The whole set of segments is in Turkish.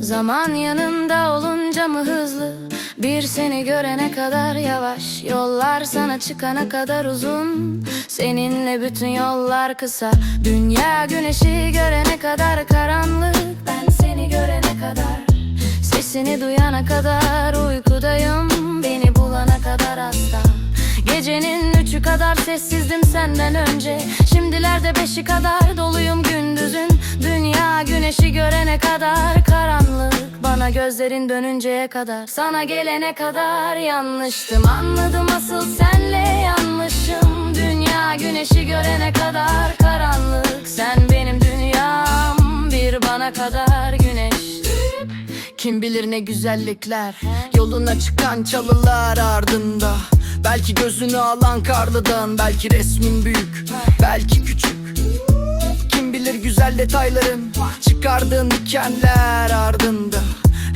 Zaman yanında olunca mı hızlı? Bir seni görene kadar yavaş. Yollar sana çıkana kadar uzun. Seninle bütün yollar kısa. Dünya güneşi görene kadar karanlık. Ben seni görene kadar Sesini duyana kadar senden önce. Şimdilerde beşi kadar doluyum gündüzün. Dünya güneşi görene kadar karanlık. Bana gözlerin dönünceye kadar Sana gelene kadar yanlıştım. Anladım asıl senle yanlışım. Dünya güneşi görene kadar karanlık. Sen benim dünyam bir bana kadar güneş. Kim bilir ne güzellikler Yoluna çıkan çalılar ardında Belki gözünü alan karlıdan Belki resmin büyük Belki küçük. Kim bilir güzel detayların Çıkardığın dikenler ardında.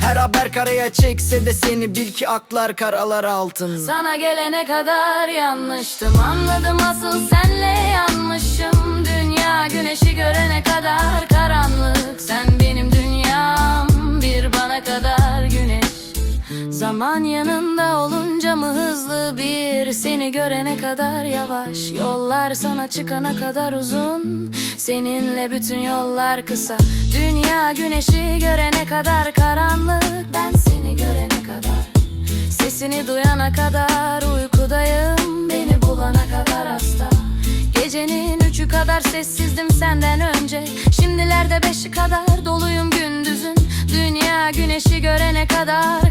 Her haber karaya çekse de seni bil ki aklar karalar altında. Sana gelene kadar yanlıştım. Anladım asıl senle yanlışım. Dünya güneşi Zaman yanında olunca mı hızlı bir? Seni görene kadar yavaş. Yollar sana çıkana kadar uzun. Seninle bütün yollar kısa. Dünya güneşi görene kadar karanlık. Ben seni görene kadar. Sesini duyana kadar uykudayım. Beni bulana kadar hasta. Gecenin üçü kadar sessizdim senden önce. Şimdilerde beşi kadar doluyum gündüzün. Dünya güneşi görene kadar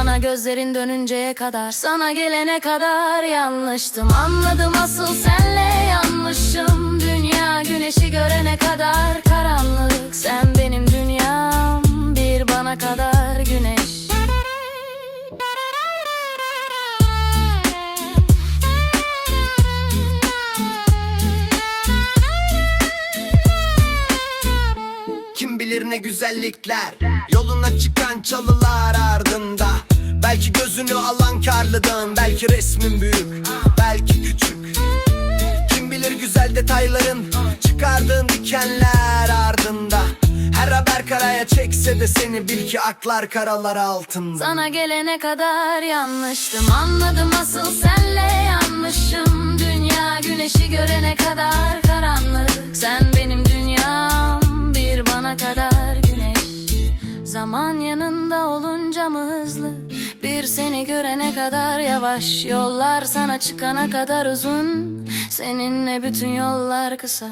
Bana gözlerin dönünceye kadar Sana gelene kadar yanlıştım. Anladım asıl senle yanlışım. Dünya güneşi görene kadar karanlık. Sen benim dünyam bir bana kadar güneş. Kim bilir ne güzellikler. Yoluna çıkan çalılar ardında Belki gözünü alan karlıdan Belki resmin büyük Belki küçük. Kim bilir güzel detayların Çıkardığın dikenler ardında. Her haber karaya çekse de seni bil ki aklar karalar altında. Sana gelene kadar yanlıştım. Anladım asıl senle yanlışım. Dünya güneşi görene kadar karanlık. Sen benim dünyam bir bana kadar güneş. Zaman yanında olunca mı hızlı seni görene kadar yavaş Yollar sana çıkana kadar uzun. Seninle bütün yollar kısa